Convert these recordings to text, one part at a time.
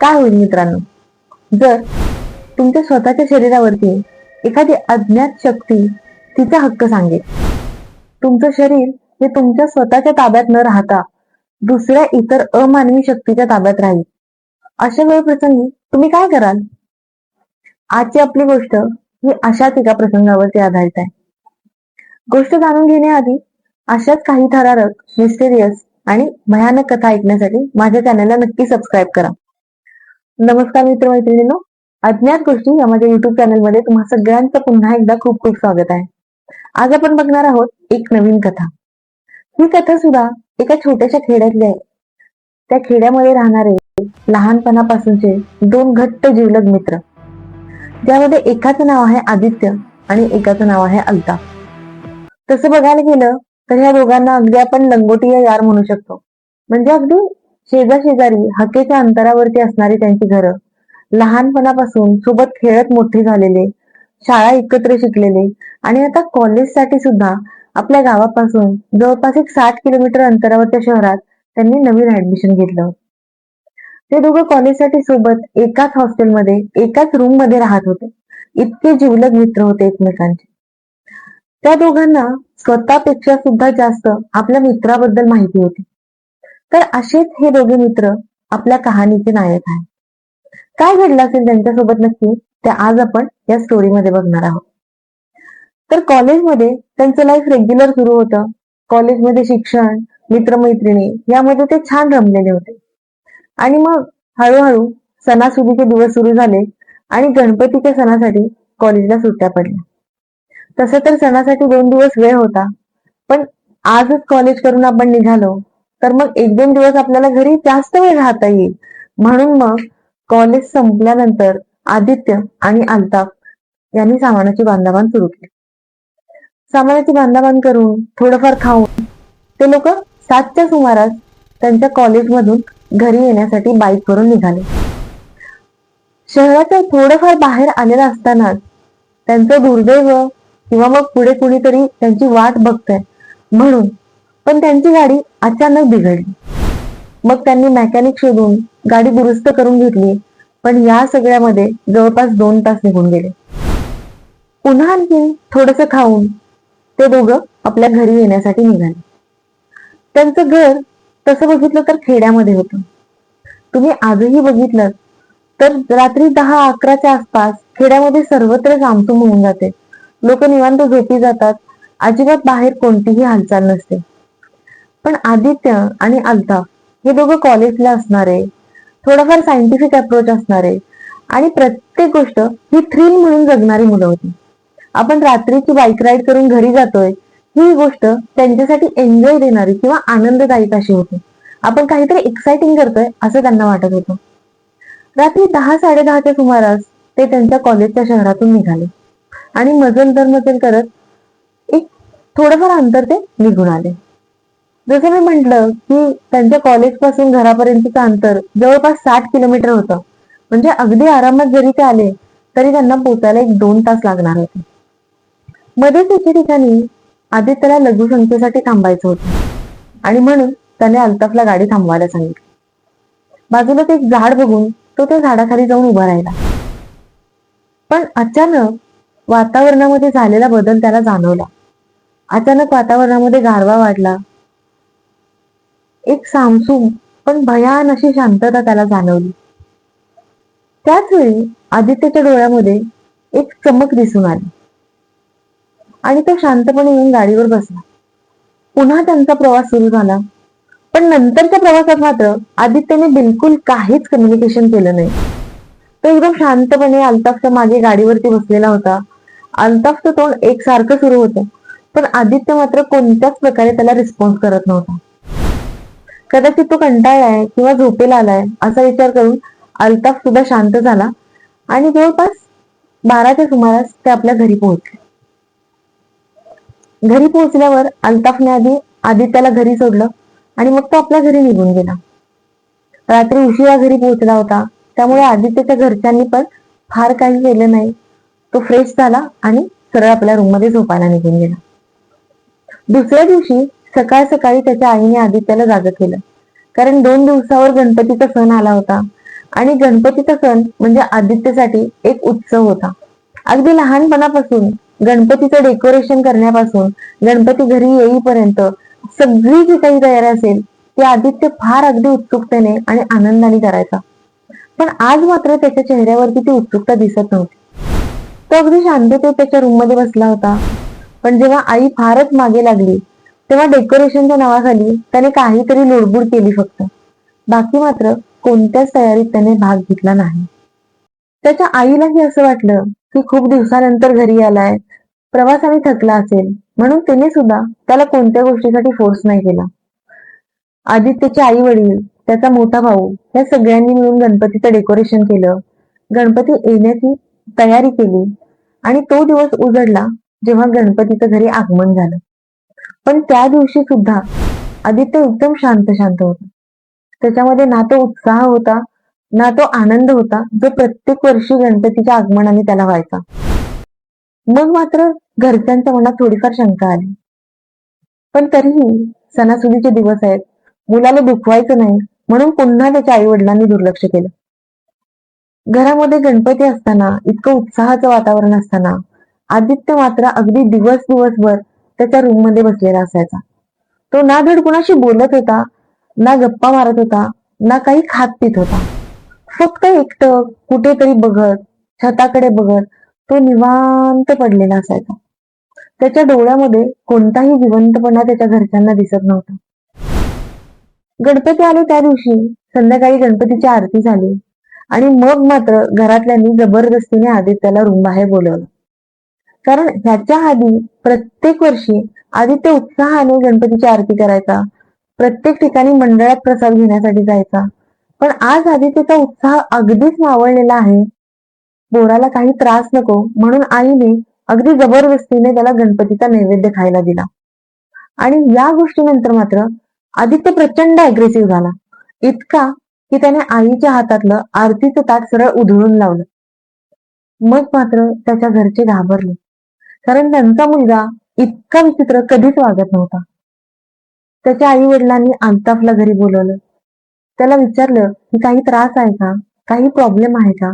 काय होईल मित्रांनो? जर तुमच्या स्वतःच्या शरीरावरती एखादी अज्ञात शक्ती तिचा हक्क सांगेल. तुमचं शरीर हे तुमच्या स्वतःच्या ताब्यात न राहता दुसऱ्या इतर अमानवी शक्तीच्या ताब्यात राहील. अशा वेळ प्रसंगी तुम्ही काय कराल? आजची आपली गोष्ट ही अशाच एका प्रसंगावरती आधारित आहे. गोष्ट जाणून घेण्याआधी अशाच काही थरारक मिस्टेरियस आणि भयानक कथा ऐकण्यासाठी माझ्या चॅनलला नक्की सबस्क्राईब करा. नमस्कार मित्रमैत्रिणींनो अज्ञात गोष्टी या माझ्या युट्यूब चॅनलमध्ये तुम्हा सगळ्यांचं पुन्हा एकदा खूप खूप स्वागत आहे. आज आपण बघणार आहोत एक नवीन कथा. ही कथा सुद्धा एका छोट्याशा खेड्यातली आहे. त्या खेड्यामध्ये राहणारे लहानपणापासूनचे दोन घट्ट जीवलग मित्र. ज्यामध्ये एकाचं नाव आहे आदित्य आणि एकाचं नाव आहे अल्ताफ. तसं बघायला गेलं तर ह्या दोघांना अगदी आपण लंगोटी यार म्हणू शकतो. म्हणजे अगदी शेजा शेजारी हकेच्या अंतरावरती असणारी त्यांची घरं. लहानपणापासून सोबत खेळत मोठे झालेले शाळा एकत्र शिकलेले आणि आता कॉलेजसाठी सुद्धा आपल्या गावापासून जवळपास एक साठ किलोमीटर अंतरावरच्या शहरात त्यांनी नवीन ऍडमिशन घेतलं. ते दोघं कॉलेजसाठी सोबत एकाच हॉस्टेलमध्ये एकाच रूममध्ये राहत होते. इतके जिवलग मित्र होते एकमेकांचे. त्या दोघांना स्वतःपेक्षा सुद्धा जास्त आपल्या मित्राबद्दल माहिती होती. तर असेच हे दोघे मित्र आपल्या कहाणीचे नायक आहेत. काय घडलं असेल त्यांच्यासोबत नक्की ते आज आपण या स्टोरीमध्ये बघणार आहोत. तर कॉलेजमध्ये त्यांचं लाईफ रेग्युलर सुरू होतं. कॉलेजमध्ये शिक्षण मित्रमैत्रिणी यामध्ये ते छान रमलेले होते. आणि मग हळूहळू सणासुदीचे दिवस सुरू झाले आणि गणपतीच्या सणासाठी कॉलेजला सुट्ट्या पडल्या. तसं तर सणासाठी दोन दिवस वेळ होता पण आजच कॉलेज करून आपण निघालो. तर मग एक दोन दिवस आपल्याला घरी जास्त वेळ राहता येईल. म्हणून मग कॉलेज संपल्यानंतर आदित्य आणि अल्ताफ यांनी सामानाची बांधाबांध सुरू केली. सामानाची बांधाबांध करून थोडंफार खाऊन ते लोक सातच्या सुमारास त्यांच्या कॉलेजमधून घरी येण्यासाठी बाईक वरून निघाले. शहराच्या थोडंफार बाहेर आलेलं असतानाच त्यांचं दुर्दैव किंवा मग पुढे कुणीतरी त्यांची वाट बघतंय. म्हणून पण त्यांची गाडी अचानक बिघडली. मग त्यांनी मेकॅनिक शोधून गाडी दुरुस्त करून घेतली पण या सगळ्यामध्ये जवळपास दोन तास निघून गेले. पुन्हा आणखी थोडस खाऊन ते दोघं आपल्या घरी येण्यासाठी निघाले. त्यांचं घर तसं बघितलं तर खेड्यामध्ये होतं. तुम्ही आजही बघितलं तर रात्री दहा अकराच्या आसपास खेड्यामध्ये सर्वत्र सामसूम होऊन जाते. लोक निवांत झोपी जातात अजिबात बाहेर कोणतीही हालचाल नसते. पण आदित्य आणि अल्ताफ हे दोघं कॉलेजला असणारे थोडाफार सायंटिफिक अप्रोच असणारे आणि प्रत्येक गोष्ट ही थ्रिल म्हणून जगणारी मुलं होती. आपण रात्रीची बाईक राईड करून घरी जातोय ही गोष्ट त्यांच्यासाठी एन्जॉय देणारी किंवा आनंददायक अशी होती. आपण काहीतरी एक्साइटिंग करतोय असं त्यांना वाटत होतं. रात्री दहा साडे दहाच्या सुमारास ते त्यांच्या कॉलेजच्या शहरातून निघाले आणि मजल दर मजल करत एक थोडंफार अंतर ते निघून आले. जसं मी म्हंटल की त्यांच्या कॉलेजपासून घरापर्यंतचं अंतर जवळपास साठ किलोमीटर होतं. म्हणजे अगदी आरामात जरी ते आले तरी त्यांना पोचायला एक दोन तास लागणार होते. मध्येच एके ठिकाणी आदित्यला लघुसंख्येसाठी थांबायचं होतं. आणि म्हणून त्याने अल्ताफला गाडी थांबवायला सांगितली. बाजूलाच एक झाड बघून तो त्या झाडाखाली जाऊन उभा राहिला. पण अचानक वातावरणामध्ये झालेला बदल त्याला जाणवला. अचानक वातावरणामध्ये गारवा वाढला. एक सामसूम पण भयान अशी शांतता त्याला जाणवली. त्याच वेळी आदित्यच्या डोळ्यामध्ये एक चमक दिसून आली. आणि तो शांतपणे येऊन गाडीवर बसला. पुन्हा त्यांचा प्रवास सुरू झाला. पण नंतरच्या प्रवासात मात्र आदित्यने बिलकुल काहीच कम्युनिकेशन केलं नाही. तो एकदम शांतपणे अल्ताफच्या मागे गाडीवरती बसलेला होता. अल्ताफचं तोंड एकसारखं सुरू होतं. पण आदित्य मात्र कोणत्याच प्रकारे त्याला रिस्पॉन्स करत नव्हता. कदाचित तो कंटाळलाय किंवा झोपेला आलाय असा विचार करून अल्ताफ सुद्धा शांत झाला आणि जवळपास बाराच्या सुमारास ते आपल्या घरी पोहोचले. घरी पोहोचल्यावर अल्ताफने आधी आदित्याला घरी सोडलं आणि मग तो आपल्या घरी निघून गेला. रात्री उशिरा घरी पोहोचला होता त्यामुळे आदित्यच्या घरच्यांनी पण फार काही केलं नाही. तो फ्रेश झाला आणि सरळ आपल्या रूममध्ये झोपायला निघून गेला. दुसऱ्या दिवशी सकाळ सकाळी त्याच्या आईने आदित्याला जाग केलं. कारण दोन दिवसावर गणपतीचा सण आला होता. आणि गणपतीचा सण म्हणजे आदित्यसाठी एक उत्सव होता. अगदी लहानपणापासून गणपतीचं डेकोरेशन करण्यापासून गणपती घरी येईपर्यंत सगळी जी काही तयारी असेल ती आदित्य फार अगदी उत्सुकतेने आणि आनंदाने करायचा. पण आज मात्र त्याच्या चेहऱ्यावरती ती उत्सुकता दिसत नव्हती. तो अगदी शांततेत त्याच्या रूममध्ये बसला होता. पण जेव्हा आई फारच मागे लागली तेव्हा डेकोरेशनच्या नावाखाली त्याने काहीतरी लुडबुड केली फक्त. बाकी मात्र कोणत्याच तयारीत त्याने भाग घेतला नाही. त्याच्या आईलाही असं वाटलं की खूप दिवसानंतर घरी आलाय प्रवासाने थकला असेल म्हणून त्याने सुद्धा त्याला कोणत्या गोष्टीसाठी फोर्स नाही केला. आदित्यचे आई वडील त्याचा मोठा भाऊ या सगळ्यांनी मिळून गणपतीचं डेकोरेशन केलं. गणपती येण्याची तयारी केली आणि तो दिवस उजडला जेव्हा गणपतीचं घरी आगमन झालं. पण त्या दिवशी सुद्धा आदित्य एकदम शांत शांत होता. त्याच्यामध्ये ना तो उत्साह होता ना तो आनंद होता जो प्रत्येक वर्षी गणपतीच्या आगमनाने त्याला व्हायचा. मग मात्र घरच्यांच्या मनात थोडीफार शंका आली. पण तरीही सणासुदीचे दिवस आहेत मुलाला दुखवायचं नाही म्हणून पुन्हा त्याच्या आई वडिलांनी दुर्लक्ष केलं. घरामध्ये गणपती असताना इतकं उत्साहाचं वातावरण असताना आदित्य मात्र अगदी दिवस दिवसभर त्याच्या रूममध्ये बसलेला असायचा. तो ना धड कुणाशी बोलत होता ना गप्पा मारत होता ना काही खात पित होता. फक्त एकटं कुठेतरी बघत छताकडे बघत तो निवांत पडलेला असायचा. त्याच्या डोळ्यामध्ये कोणताही जिवंतपणा त्याच्या घरच्यांना दिसत नव्हता. गणपती आले त्या दिवशी संध्याकाळी गणपतीची आरती झाली आणि मग मात्र घरातल्यांनी जबरदस्तीने आदित्याला रूम बाहेर बोलवलं. कारण ह्याच्या आधी प्रत्येक वर्षी आदित्य उत्साहाने गणपतीची आरती करायचा. प्रत्येक ठिकाणी मंडळात प्रसाद घेण्यासाठी जायचा. पण आज आदित्यचा उत्साह अगदीच मावळलेला आहे. बोराला काही त्रास नको म्हणून आईने अगदी जबरदस्तीने त्याला गणपतीचा नैवेद्य खायला दिला. आणि या गोष्टीनंतर मात्र आदित्य प्रचंड अग्रेसिव्ह झाला. इतका की त्याने आईच्या हातातलं आरतीचं ताट सरळ उधळून लावलं. मग मात्र त्याच्या घरचे घाबरले. कारण त्यांचा मुलगा इतका विचित्र कधीच वागत नव्हता. त्याच्या आई वडिलांनी अल्ताफला घरी बोलवलं. त्याला विचारलं की काही त्रास आहे का? काही प्रॉब्लेम आहे का?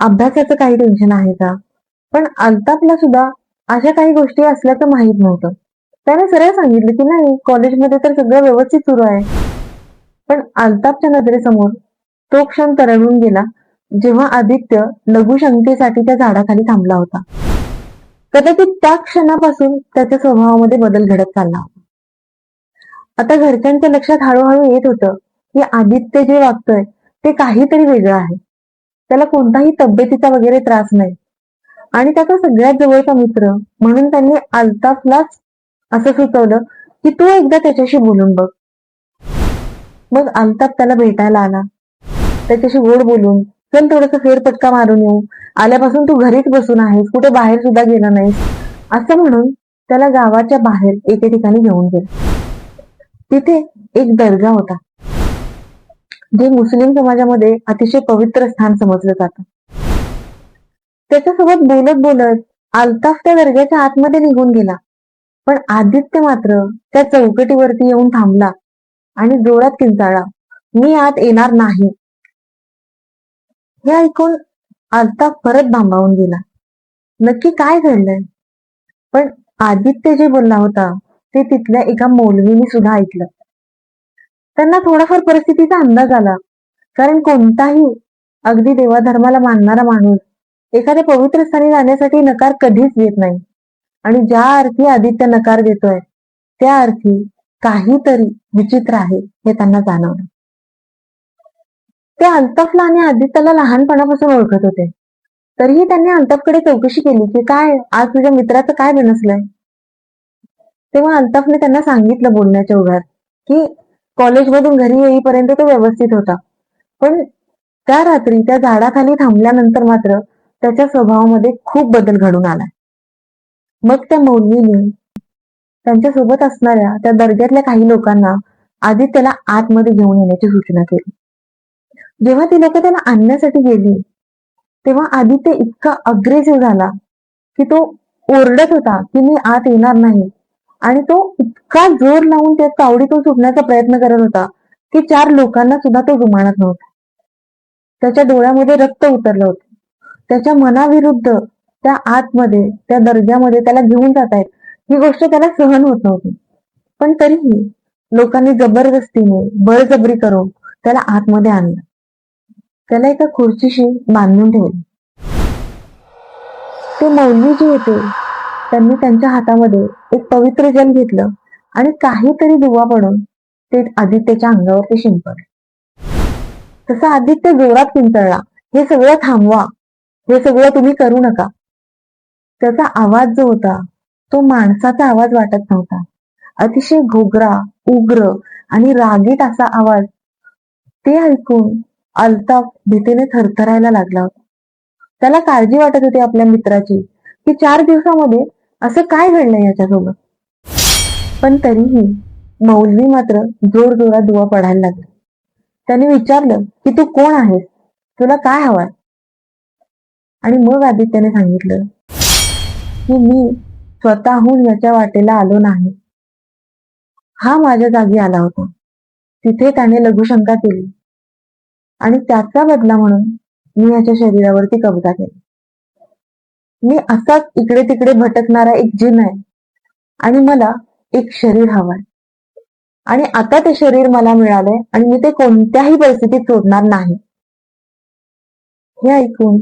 अभ्यासाचं काही टेन्शन आहे का? पण अल्ताफला सुद्धा अशा काही गोष्टी असल्याचं माहीत नव्हतं. त्याने सरळ सांगितलं की नाही कॉलेजमध्ये तर सगळं व्यवस्थित सुरू आहे. पण अल्ताफच्या नजरेसमोर तो क्षण तरळून गेला. जेव्हा आदित्य लघुशंकेसाठी त्या झाडाखाली थांबला होता. कदाचित त्या क्षणापासून त्याच्या स्वभावामध्ये बदल घडत चालला होता. आता घरच्यांच्या लक्षात हळूहळू येत होतं की आदित्य जे वागतोय ते काहीतरी वेगळं आहे. त्याला कोणताही तब्येतीचा वगैरे त्रास नाही. आणि त्याचा सगळ्यात जवळचा मित्र म्हणून त्यांनी अल्ताफलाच असं सुचवलं की तू एकदा त्याच्याशी बोलून बघ. मग अल्ताफ त्याला भेटायला आला. त्याच्याशी गोड बोलून चल थोडस फेरपटका मारून येऊ. आल्यापासून तू घरीच बसून आहेस कुठे बाहेर सुद्धा गेला नाहीस. असं म्हणून त्याला गावाच्या बाहेर एके ठिकाणी घेऊन गेले. तिथे एक दर्गा होता. जे मुस्लिम समाजामध्ये अतिशय पवित्र स्थान समजलं जात. त्याच्यासोबत बोलत बोलत अल्ताफ त्या दर्ग्याच्या आतमध्ये निघून गेला. पण आदित्य मात्र त्या चौकटीवरती येऊन थांबला आणि जोरात किंचाळला मी आत येणार नाही. हे ऐकून आता परत भांबावून गेला. नक्की काय घडलंय? पण आदित्य जे बोलला होता ते तिथल्या एका मौलवीने सुद्धा ऐकलं. त्यांना थोडाफार परिस्थितीचा अंदाज आला. कारण कोणताही अगदी देवाधर्माला मानणारा माणूस एखाद्या पवित्र स्थानी जाण्यासाठी नकार कधीच देत नाही. आणि ज्या अर्थी आदित्य नकार देतोय त्या अर्थी काहीतरी विचित्र आहे हे त्यांना जाणवलं. ते अल्ताफला आणि आधी त्याला लहानपणापासून ओळखत होते. तरीही त्यांनी अल्ताफकडे चौकशी केली की काय आज तुझ्या मित्राचं काय बनसलंय? तेव्हा अल्ताफने त्यांना सांगितलं बोलण्याच्या उघात की कॉलेजमधून घरी येईपर्यंत तो व्यवस्थित होता. पण त्या रात्री त्या झाडाखाली थांबल्यानंतर मात्र त्याच्या स्वभावामध्ये खूप बदल घडून आलाय. मग त्या मौलवीने त्यांच्यासोबत असणाऱ्या त्या दर्ग्यातल्या काही लोकांना आदित्यला आतमध्ये घेऊन येण्याची सूचना केली. जेव्हा ती लोक त्याला आणण्यासाठी गेली तेव्हा आदित्य इतका अग्रेसिव्ह झाला की तो ओरडत होता की मी आत येणार नाही. आणि तो इतका जोर लावून त्या तावडीतून सुटण्याचा प्रयत्न करत होता की चार लोकांना सुद्धा तो जुमानत नव्हता. त्याच्या डोळ्यामध्ये रक्त उतरलं होतं. त्याच्या मनाविरुद्ध त्या आतमध्ये त्या दर्जामध्ये त्याला घेऊन जात आहेत ही गोष्ट त्याला सहन होत नव्हती. पण तरीही लोकांनी जबरदस्तीने बळजबरी करून त्याला आतमध्ये आणलं. त्याला एका खुर्चीशी बांधून ठेवले. ते मौलवीजी होते त्यांनी त्यांच्या हातामध्ये एक पवित्र जल घेतलं आणि काहीतरी दुवा पडून ते आदित्यच्या अंगावरती शिंपडले. तसा आदित्य जोरात किंचळला हे सगळं थांबवा हे सगळं तुम्ही करू नका. त्याचा आवाज जो होता तो माणसाचा आवाज वाटत नव्हता. अतिशय घोगरा उग्र आणि रागीट असा आवाज ते ऐकून अल्ताफ भीतीने थरथरायला लागला होता. त्याला काळजी वाटत होती आपल्या मित्राची की चार दिवसामध्ये असं काय घडलं याच्यासोबत? पण तरीही मौलवी मात्र जोर जोरात दुवा पडायला लागला. त्याने विचारलं की तू कोण आहेस? तुला काय हवाय? आणि मग आदित्याने सांगितलं की मी स्वतःहून याच्या वाटेला आलो नाही. हा माझ्या जागी आला होता. तिथे त्याने लघुशंका केली. आणि त्याचा बदला म्हणून मी याच्या शरीरावरती कब्जा केला. मी असाच इकडे तिकडे भटकणारा एक जिन आहे आणि मला एक शरीर हवंय. आणि आता ते शरीर मला मिळालंय आणि मी ते कोणत्याही परिस्थितीत सोडणार नाही. हे ऐकून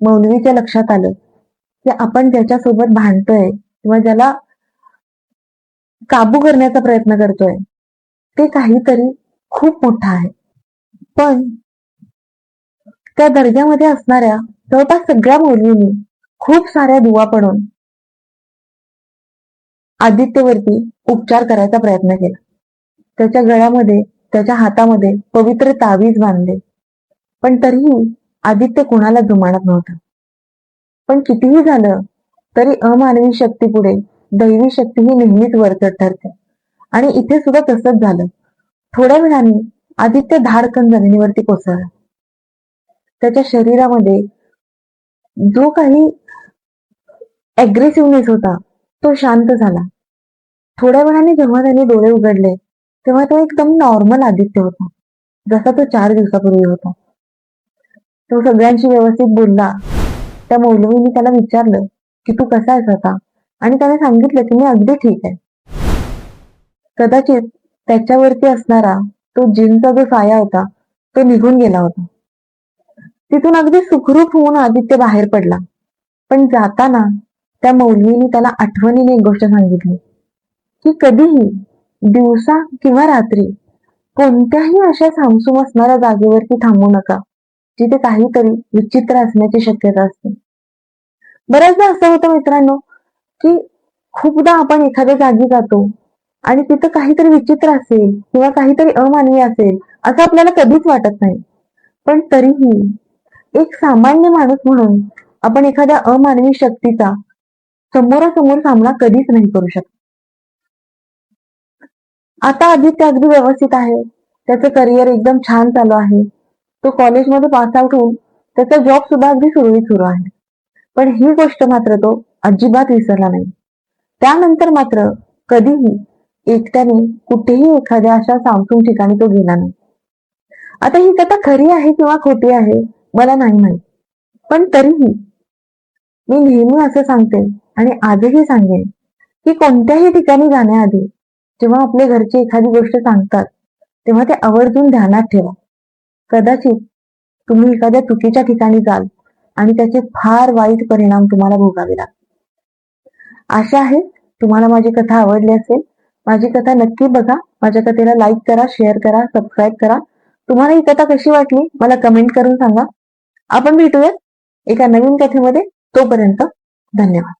मौलवीच्या लक्षात आलं की आपण ज्याच्यासोबत भांडतोय किंवा ज्याला काबू करण्याचा प्रयत्न करतोय ते काहीतरी खूप मोठं आहे. पण त्या दर्ग्यामध्ये असणाऱ्या जवळपास सगळ्या मौलवींनी खूप साऱ्या दुवा पडून आदित्यवरती उपचार करायचा प्रयत्न केला. त्याच्या गळ्यामध्ये त्याच्या हातामध्ये पवित्र तावीज बांधले. पण तरीही आदित्य कुणाला जुमानत नव्हता. पण कितीही झालं तरी अमानवी शक्ती पुढे दैवी शक्ती ही नेहमीच वरचढ ठरते. आणि इथे सुद्धा तसंच झालं. थोड्या वेळाने आदित्य धाडकन जमिनीवरती कोसळला. त्याच्या शरीरामध्ये जो काही अग्रेसिव्हनेस होता तो शांत झाला. थोड्या वेळाने जेव्हा त्याने डोळे उघडले तेव्हा तो एकदम नॉर्मल आदित्य होता. जसा तो चार दिवसापूर्वी होता. तो सगळ्यांशी व्यवस्थित बोलला. त्या मौलवीने त्याला विचारलं की तू कसा आहेस आता? आणि त्याने सांगितलं की मी अगदी ठीक आहे. कदाचित त्याच्यावरती असणारा तो जिनचा जो साया होता तो निघून गेला होता. तिथून अगदी सुखरूप होऊन आदित्य बाहेर पडला. पण जाताना त्या मौलवीने त्याला आठवणीने एक गोष्ट सांगितली की कधीही दिवसा किंवा रात्री कोणत्याही अशा सामसूम असणाऱ्या जागेवरती थांबू नका जिथे काहीतरी विचित्र असण्याची शक्यता असते. बऱ्याचदा असं होतं मित्रांनो की खूपदा आपण एखाद्या जागी जातो आणि तिथं काहीतरी विचित्र असेल किंवा काहीतरी अमानवी असेल असं आपल्याला कधीच वाटत नाही. पण तरीही एक सामान्य माणूस म्हणून आपण एखाद्या अमानवी शक्तीचा समोरासमोर सामना कधीच नाही करू शकत. आता आदित्य अगदी व्यवस्थित आहे. त्याचं करिअर एकदम छान चालू आहे. तो कॉलेजमध्ये पास आउट होऊन त्याचा जॉब सुद्धा अगदी सुरळीत सुरू आहे. पण ही गोष्ट मात्र तो अजिबात विसरला नाही. त्यानंतर मात्र कधीही एकट्याने कुठेही एखाद्या अशा सामसूम ठिकाणी तो गेला नाही. आता ही कथा खरी आहे किंवा खोटी आहे मला नाही माहीत. पण तरीही मी नेहमी असं सांगते आणि आजही सांगेन की कोणत्याही ठिकाणी जाण्याआधी जेव्हा आपले घरचे एखादी गोष्ट सांगतात तेव्हा ते आवर्जून ध्यानात ठेवा. कदाचित तुम्ही एखाद्या चुकीच्या ठिकाणी जाल आणि त्याचे फार वाईट परिणाम तुम्हाला भोगावे लागतील. आशा आहे तुम्हाला माझी कथा आवडली असेल. माझी कथा नक्की बघा. माझ्या कथेला लाईक करा शेअर करा सबस्क्राईब करा. तुम्हाला ही कथा कशी वाटली मला कमेंट करून सांगा. आपण भेटूयात एका नवीन कथेमध्ये. तोपर्यंत धन्यवाद.